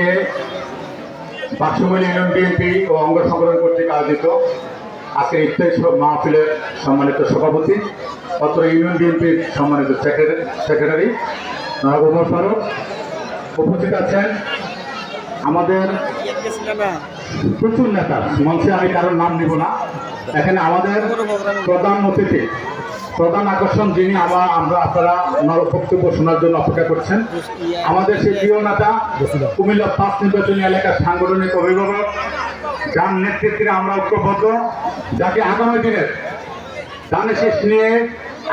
আজকে বাক্সমণি বিএনপি ও অঙ্গ সংগঠন কর্তৃক আয়োজিত আজকের ইফতারি মাহফিলের সম্মানিত সভাপতি, অত্র ইউনিয়ন বিএনপির সম্মানিত সেক্রেটারি সেক্রেটারি নবাব উমর ফারুক। উপস্থিত আছেন আমাদের প্রচুর নেতা। মঞ্চে আমি কারোর নাম নিব না। এখানে আমাদের প্রধান অতিথি প্রধান আকর্ষণ যিনি আমরা আমরা আপনারা বক্তব্য শোনার জন্য অপেক্ষা করছেন। আমাদের সেই প্রিয় নেতা, কুমিল্লা পাঁচ নির্বাচনী এলাকার সাংগঠনিক অভিভাবক, যার নেতৃত্বে আমরা ঐক্যবদ্ধ, যাকে আগামী দিনের দানে শেষ নিয়ে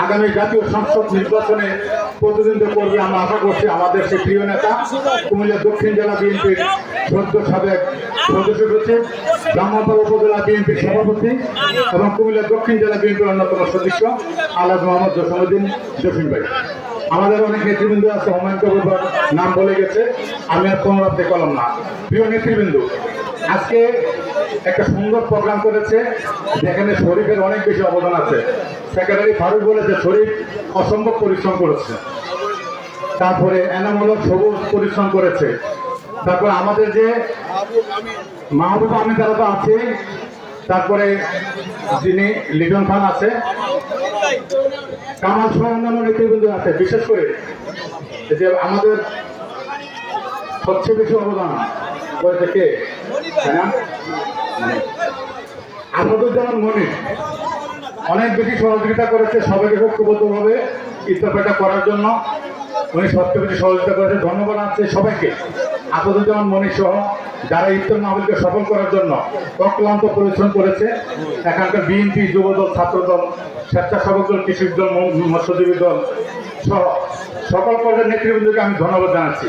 আগামী জাতীয় সংসদ নির্বাচনে প্রতিদ্বন্দ্বিতা করবে আমরা আশা করছি আমাদের সেই প্রিয় নেতা কুমিল্লা দক্ষিণ জেলা বিএনপির সদ্য সাবেক সদস্য সচিব ব্রাহ্মণবাড়া উপজেলা বিএনপির সভাপতি এবং কুমিল্লা দক্ষিণ জেলা বিএনপির অন্যতম সদস্য আলাদ মোহাম্মদ জসমুদ্দিন জসিম ভাই। আমাদের অনেক নেতৃবৃন্দ আছে, হুমায়ুন কবির নাম বলে গেছে, আমি আর পুনরাবৃত্তি করলাম না। প্রিয় নেতৃবৃন্দ, আজকে একটা সুন্দর প্রোগ্রাম করেছে, যেখানে শরীফের অনেক বেশি অবদান আছে। সেক্রেটারি ফারুক বলেছে, শরীফ অসম্ভব পরিশ্রম করেছে। তারপরে এনামূলক সবুজ পরিশ্রম করেছে। তারপরে আমাদের যে মাহবুব আমি তারা তো আছে। তারপরে যিনি লিটন খান আছে। কামাল সহ অন্যান্য নেতৃবৃন্দ আছে। বিশেষ করে যে আমাদের সবচেয়ে বেশি অবদান করেছে কে? তাই না? আসাদুজ্জামান মনির অনেক বেশি সহযোগিতা করেছে। সবাইকে ঐক্যবদ্ধভাবে ইস্তফাটা করার জন্য। উনি বেশি সহযোগিতা করেছে ধন্যবাদ আছে সবাইকে। আসাদুজ্জামান মনির সহ যারা ইফতার মাহবিলকে সফল করার জন্য অক্লান্ত পরিশ্রম করেছে, এখানকার বিএনপি যুবদল, ছাত্রদল, স্বেচ্ছাসেবক দল, কৃষক দল মৎস্যজীবী দল সহ সকল পর্যায়ের নেতৃবৃন্দকে আমি ধন্যবাদ জানাচ্ছি।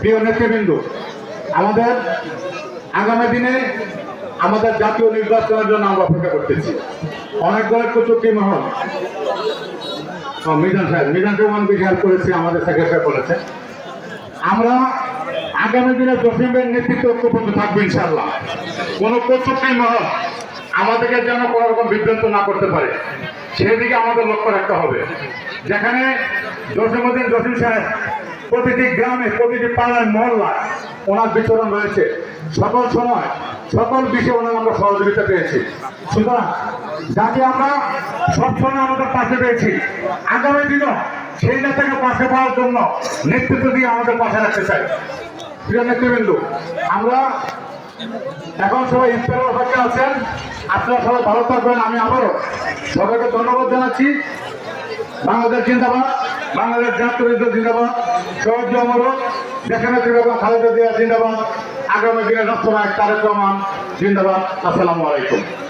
প্রিয় নেতৃবৃন্দ, আমাদের আগামী দিনে আমাদের জাতীয় নির্বাচনের জন্য আমরা অপেক্ষা করতেছি। অনেক দলের কুচুক্তি মহল মিজান সাহেব মিজান সাহেব অনেক বেশি হেল্প করেছে, আমাদের সেক্রেটারি বলেছে। আমরা আগামী দিনে জসিমের নেতৃত্ব ঐক্যবদ্ধ থাকব ইনশাল্লাহ কোনো কুচুক্তি মহল আমাদেরকে যেন কোনো রকম বিভ্রান্ত না করতে পারে। সেদিকে আমাদের লক্ষ্য রাখতে হবে। যেখানে জসিমুদ্দিন জসিম সাহেব প্রতিটি গ্রামে, প্রতিটি পাড়ায় মহল্লায় ওনার বিচরণ রয়েছে। সকল সময় সকল বিষয়ে ওনার আমরা সহযোগিতা পেয়েছি। সুতরাং যাকে আমরা সবসময় আমাদের পাশে পেয়েছি, আগামী দিনও সেই নেতাকে পাশে পাওয়ার জন্য নেতৃত্ব দিয়ে আমাদের পাশে রাখতে চাই। প্রিয় নেতৃবৃন্দ, আমরা এখন সবাই ইফতারের অপেক্ষা আছেন। আপনারা সবাই ভালো থাকবেন। আমি আবারও সবাইকে ধন্যবাদ জানাচ্ছি। বাংলাদেশ জিন্দাবাদ, বাংলাদেশ জাতীয় জিন্দাবাদ সহজ অমর যেখানে বেগম খালেদা জিয়া জিন্দাবাদ। আগামী দিনে রাষ্ট্রনায়ক তারেক রহমান জিন্দাবাদ। আসসালামু আলাইকুম।